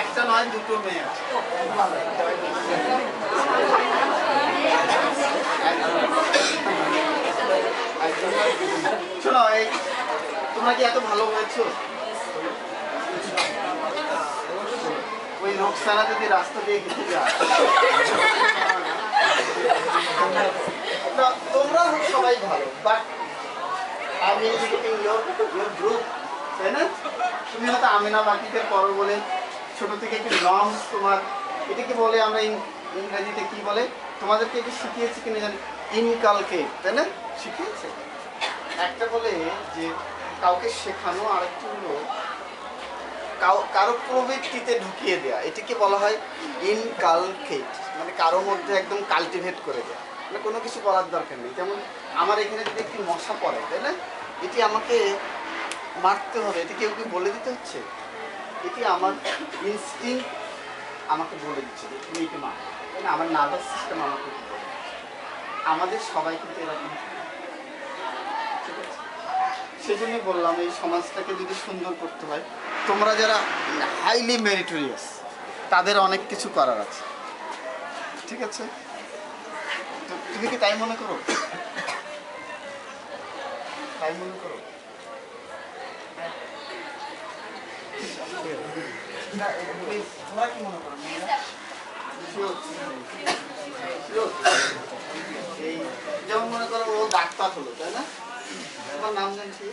একটা নয়, দুটো মেয়ে। তোমরা কি এত ভালো হয়েছো? ওই রোকসানা যদি রাস্তা দিয়ে যায় না, তোমরা সবাই ভালো বাট আমি ইয়োর ইয়োর গ্রুপ তাই না? তুমি হয়তো আমিনা বাকিদের পড়ো বলে ছোট থেকে একটু নর্মস তোমার এটাকে বলে আমরা ইংরেজিতে কি বলে? তোমাদেরকে একটু শিখিয়েছি কিনা জানি? ইনকালকেট তাই না? শিখিয়েছে? একটা বলে যে কাউকে শেখানো আরেকটা হলো কারও প্রবৃত্তিতে ঢুকিয়ে দেওয়া এটিকে বলা হয় ইনকালকেট মানে কারও মধ্যে একদম কাল্টিভেট করে দেওয়া মানে কোনো কিছু বলার দরকার নেই। যেমন আমার এখানে যদি একটি মশা পড়ে, তাই না? এটি আমাকে মারতে হবে। এটি কেউ কি বলে দিতে হচ্ছে? এটি আমার ইনস্টিং আমাকে বলে দিচ্ছে যে, তুমি এটি মার। তাই না? আমার নার্ভাস সিস্টেম আমাকে বলে আমাদের সবাই কিন্তু এরকম সেই জন্যই বললাম, এই সমাজটাকে যদি সুন্দর করতে হয় তোমরা যারা হাইলি মেরিটোরিয়াস তাদের অনেক কিছু করার আছে। ঠিক আছে? তুমি কি তাই মনে করো? তাই মনে করো? তুমি- তোমরা কি মনে করো যেমন মনে করো ও ডাক্তার হলো, তাই না? তোমার নাম জানছি?